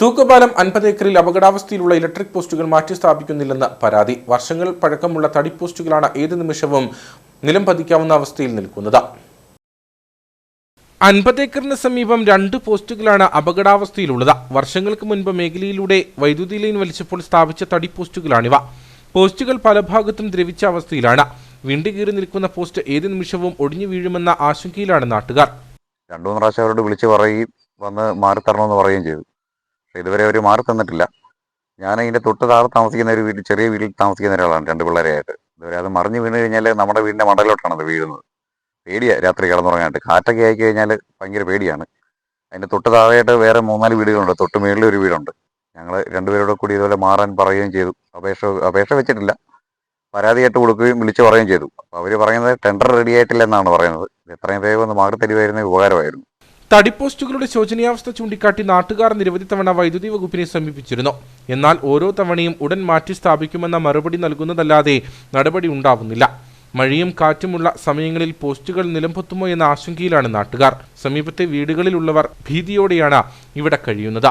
തൂക്കുപാലം അൻപത് ഏക്കറിൽ അപകടാവസ്ഥയിലുള്ള ഇലക്ട്രിക് പോസ്റ്റുകൾ മാറ്റി സ്ഥാപിക്കുന്നില്ലെന്ന് പരാതി. വർഷങ്ങൾ പഴക്കമുള്ള തടി പോസ്റ്റുകളാണ് ഏത് നിമിഷവും നിലം പതിക്കാവുന്ന അവസ്ഥയിൽ നിൽക്കുന്നത്. അൻപത് ഏക്കറിന് സമീപം രണ്ട് പോസ്റ്റുകളാണ് അപകടാവസ്ഥയിലുള്ളത്. വർഷങ്ങൾക്ക് മുൻപ് മേഖലയിലൂടെ വൈദ്യുതി ലൈൻ വലിച്ചപ്പോൾ സ്ഥാപിച്ച തടി പോസ്റ്റുകളാണിവ. പോസ്റ്റുകൾ പല ഭാഗത്തും ദ്രവിച്ച അവസ്ഥയിലാണ്. വിണ്ടുകീറി നിൽക്കുന്ന പോസ്റ്റ് ഏത് നിമിഷവും ഒടിഞ്ഞു വീഴുമെന്ന ആശങ്കയിലാണ് നാട്ടുകാർ. രണ്ടു മൂന്ന് പ്രാവശ്യം അവരോട് വിളിച്ച് പറയുകയും വന്ന് മാറി തരണമെന്ന് പറയുകയും ചെയ്തു. ഇതുവരെ അവർ മാറി തന്നിട്ടില്ല. ഞാൻ ഇതിന്റെ തൊട്ട് താഴെ താമസിക്കുന്ന ഒരു വീട്ടിൽ ചെറിയ വീട്ടിൽ താമസിക്കുന്ന ഒരാളാണ് രണ്ട് പിള്ളേരെയായിട്ട്. ഇതുവരെ അത് മറിഞ്ഞു വീണ് കഴിഞ്ഞാൽ നമ്മുടെ വീടിന്റെ മണ്ടലോട്ടാണ് അത് വീഴുന്നത്. പേടിയാണ് രാത്രി കിടന്നുറങ്ങാനായിട്ട്. കാറ്റൊക്കെ ആയി കഴിഞ്ഞാൽ ഭയങ്കര പേടിയാണ്. അതിന്റെ തൊട്ട് താഴെയായിട്ട് വേറെ മൂന്നാൽ വീടുകളുണ്ട്. തൊട്ട് മേളിൽ ഒരു വീടുണ്ട്. ഞങ്ങൾ രണ്ടുപേരോട് കൂടി ഇതുപോലെ മാറാൻ പറയുകയും ചെയ്തു. അപേക്ഷ അപേക്ഷ വെച്ചിട്ടില്ല. പരാതിയായിട്ട് കൊടുക്കുകയും വിളിച്ച് പറയുകയും ചെയ്തു. അപ്പോൾ അവർ പറയുന്നത് ടെൻഡർ റെഡി ആയിട്ടില്ല എന്നാണ് പറയുന്നത്. എത്രയും വേഗം ഒന്ന് മാറി തരുമായിരുന്നെങ്കിൽ ഉപകാരമായിരുന്നു. തടിപ്പോസ്റ്റുകളുടെ ശോചനീയാവസ്ഥ ചൂണ്ടിക്കാട്ടി നാട്ടുകാർ നിരവധി തവണ വൈദ്യുതി വകുപ്പിനെ സമീപിച്ചിരുന്നു. എന്നാൽ ഓരോ തവണയും ഉടൻ മാറ്റി സ്ഥാപിക്കുമെന്ന മറുപടി നൽകുന്നതല്ലാതെ നടപടി ഉണ്ടാവുന്നില്ല. മഴയും കാറ്റുമുള്ള സമയങ്ങളിൽ പോസ്റ്റുകൾ നിലംപൊത്തുമോ എന്ന ആശങ്കയിലാണ് നാട്ടുകാർ. സമീപത്തെ വീടുകളിലുള്ളവർ ഭീതിയോടെയാണ് ഇവിടെ കഴിയുന്നത്.